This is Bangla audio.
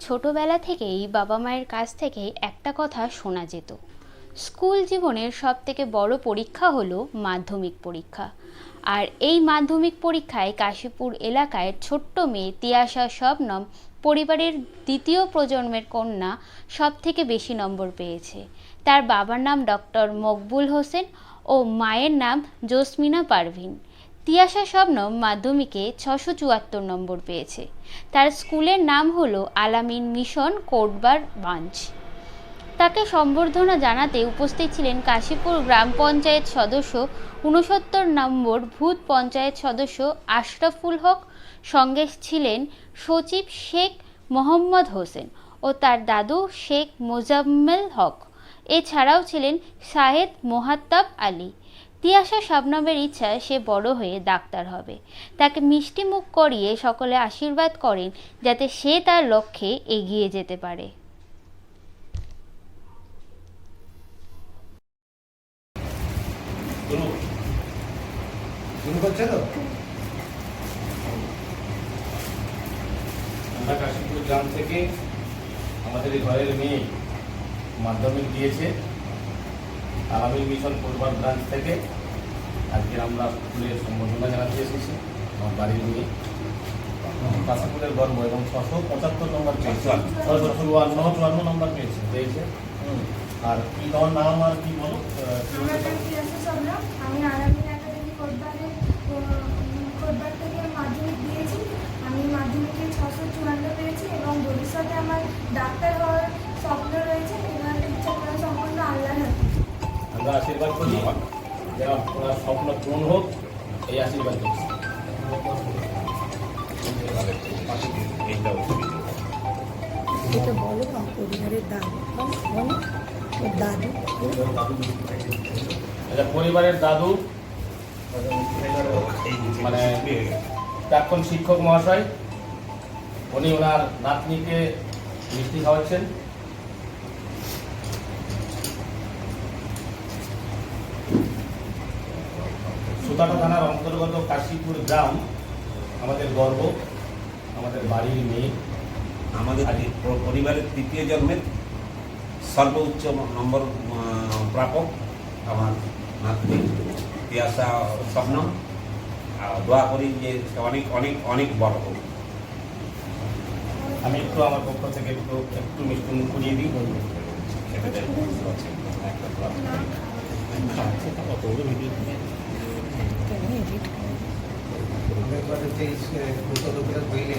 ছোটবেলা থেকেই বাবা মায়ের কাছ থেকে একটা কথা শোনা যেত। স্কুল জীবনের সব থেকে বড় পরীক্ষা হলো মাধ্যমিক পরীক্ষা। আর এই মাধ্যমিক পরীক্ষায় কাশীপুর এলাকায় ছোট্ট মেয়ে তিয়াশা শবনম পরিবারের দ্বিতীয় প্রজন্মের কন্যা সব থেকে বেশি নম্বর পেয়েছে। তার বাবার নাম ডক্টর মকবুল হোসেন ও মায়ের নাম জসমিনা পারভিন। তিয়াশা শবনম মাধ্যমিকে ছশো চুয়াত্তর নম্বর পেয়েছে। তার স্কুলের নাম হলো আলামিন মিশন কোটবার বাঞ্চ। তাকে সম্বর্ধনা জানাতে উপস্থিত ছিলেন কাশীপুর গ্রাম পঞ্চায়েত সদস্য উনসত্তর নম্বর ভূত পঞ্চায়েত সদস্য আশরাফুল হক, সঙ্গে ছিলেন সচিব শেখ মোহাম্মদ হোসেন ও তার দাদু শেখ মোজাম্মেল হক। এছাড়াও ছিলেন শাহেদ মোহাত্তাব আলী। তিয়াশা শাবনমের ইচ্ছা সে বড় হয়ে ডাক্তার হবে। তাকে মিষ্টি মুখ করিয়ে সকলে আশীর্বাদ করেন যাতে সে তার লক্ষ্যে এগিয়ে যেতে পারে। কাশীপুর গ্রাম থেকে আমাদের ঘরের মেয়ে মাধ্যমিক দিয়েছে। আলামিন মিশন পূর্বার ব্রাঞ্চ থেকে আজকে আমরা স্কুলের সম্বর্ধনা জানাতে এসেছি। আমার বাড়ির নিয়ে কাশীপুরের গর্ব এবং ছশো পঁচাত্তর নম্বর পেয়েছে। চুয়ান্ন চুয়ান্ন নম্বর পেয়েছে। পেয়েছে। আর কি তোমার নাম আর কি বলো আহ, কি আমার বলো? নাম তিয়াসা সবরা আমি আরামিন একাডেমি কোটবারে কোটবার থেকে মাধ্যমিক দিয়েছি আমি মাধ্যমিকে ছশো চুয়ান্ন পেয়েছি এবং ভবিষ্যতে আমার ডাক্তার হওয়ার স্বপ্ন রয়েছে এবার ইচ্ছা করা সম্পূর্ণ আল্লাহর হাতে আমরা আশীর্বাদ করি। যেন ওনার স্বপ্ন পূরণ হোক, এই আশীর্বাদ করছি। পরিবারের ওর দাদু পরিবারের দাদু মানে প্রাক্তন শিক্ষক মহাশয়, উনি ওনার নাতনিকে মিষ্টি খাওয়াচ্ছেন। সুতাটা থানার অন্তর্গত কাশীপুর গ্রাম আমাদের গর্ব আমাদের বাড়ির মেয়ে আমাদের পরিবারের তৃতীয় জন্মের সর্বোচ্চ নম্বর প্রাপক আমার নাতনি তিয়াসা স্বপ্ন আর দোয়া করি যে অনেক অনেক অনেক বড় হোক আমি একটু আমার পক্ষ থেকে একটু একটু মিষ্টি মুখ করিয়ে দিই तेईस दो तो बही ले